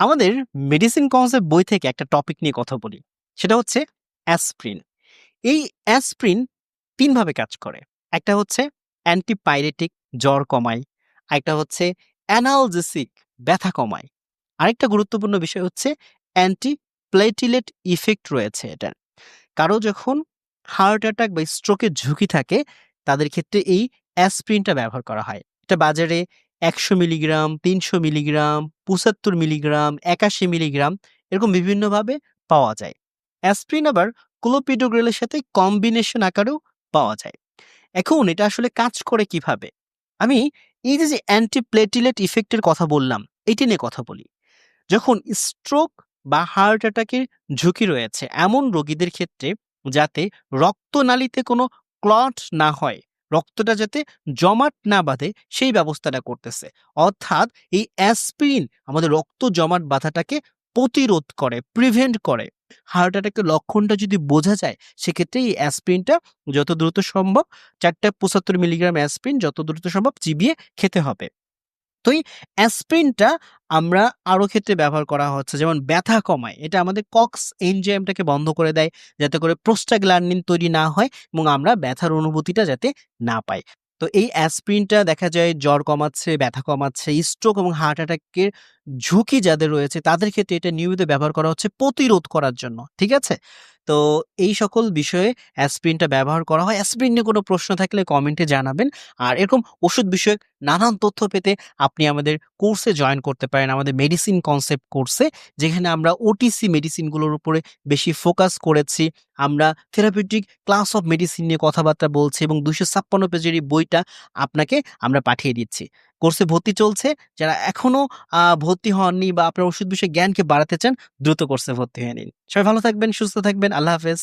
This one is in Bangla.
আমাদের মেডিসিন কনসেপ্ট বই থেকে একটা টপিক নিয়ে কথা বলি। সেটা হচ্ছে অ্যাসপ্রিন এই অ্যাসপ্রিন তিনভাবে কাজ করে। একটা হচ্ছে অ্যান্টিপাইরেটিক জ্বর কমায়, আরেকটা হচ্ছে অ্যানালজেসিক ব্যথা কমায়। আরেকটা গুরুত্বপূর্ণ বিষয় হচ্ছে অ্যান্টি প্লেটিলেট ইফেক্ট রয়েছে এটার কারও যখন হার্ট অ্যাটাক বা স্ট্রোকের ঝুঁকি থাকে, তাদের ক্ষেত্রে এই অ্যাসপ্রিনটা ব্যবহার করা হয়। এটা বাজারে একশো মিলিগ্রাম তিনশো মিলিগ্রাম পঁচাত্তর মিলিগ্রাম, একাশি মিলিগ্রাম এরকম বিভিন্নভাবে পাওয়া যায়। অ্যাসপ্রিন আবার ক্লোপিডোগ্রেলের সাথে কম্বিনেশন আকারেও পাওয়া যায়। এখন এটা আসলে কাজ করে কীভাবে? আমি এই যে অ্যান্টিপ্লেটিলেট ইফেক্টের কথা বললাম, এটি নিয়ে কথা বলি। যখন স্ট্রোক বা হার্ট অ্যাটাকের ঝুঁকি রয়েছে, এমন রোগীদের ক্ষেত্রে যাতে রক্তনালীতে কোনো ক্লট না হয় রক্তটা যাতে জমাট না বাঁধে, সেই ব্যবস্থাটা করতেছে। অর্থাৎ এই অ্যাসপিরিন আমাদের রক্ত জমাট বাঁধাটাকে প্রতিরোধ করে প্রিভেন্ট করে। হার্ট অ্যাটাকের লক্ষণটা যদি বোঝা যায়, সেক্ষেত্রে এই অ্যাসপিরিনটা যত দ্রুত সম্ভব, চারটা পঁচাত্তর মিলিগ্রাম অ্যাসপিরিন যত দ্রুত সম্ভব চিবিয়ে খেতে হবে। এই অ্যাসপিরিনটা আমরা আরও ক্ষেত্রে ব্যবহার করা হচ্ছে। যেমন ব্যথা কমায়, এটা আমাদের কক্স এনজাইমটাকে বন্ধ করে দেয় যাতে করে প্রোস্টাগ্ল্যান্ডিন তৈরি না হয় এবং আমরা ব্যথার অনুভূতিটা যাতে না পাই। তো এই অ্যাসপিরিনটা দেখা যায় জ্বর কমাচ্ছে, ব্যথা কমাচ্ছে স্ট্রোক এবং হার্ট অ্যাটাকের ঝুঁকি যাদের রয়েছে, তাদের ক্ষেত্রে এটা নিয়মিত ব্যবহার করা হচ্ছে প্রতিরোধ করার জন্য, ঠিক আছে? তো এই সকল বিষয়ে অ্যাসপিরিনটা ব্যবহার করা হয়। অ্যাসপিরিন নিয়ে কোনো প্রশ্ন থাকলে কমেন্টে জানাবেন। আর এরকম ওষুধ বিষয়ক নানান তথ্য পেতে আপনি আমাদের কোর্সে জয়েন করতে পারেন, আমাদের মেডিসিন কনসেপ্ট কোর্সে যেখানে আমরা ওটিসি মেডিসিনগুলোর উপরে বেশি ফোকাস করেছি। আমরা থেরাপিউটিক ক্লাস অফ মেডিসিন নিয়ে কথাবার্তা বলছি এবং দুশো ছাপ্পান্ন পেজের এই বইটা আপনাকে আমরা পাঠিয়ে দিচ্ছি। কোর্সে ভর্তি চলছে। যারা এখনও ভর্তি হননি বা আপনার ওষুধ বিষয়ে জ্ঞানকে বাড়াতে চান, দ্রুত কোর্সে ভর্তি হয়ে নিন। সবাই ভালো থাকবেন, সুস্থ থাকবেন, আল্লাহ হাফেজ।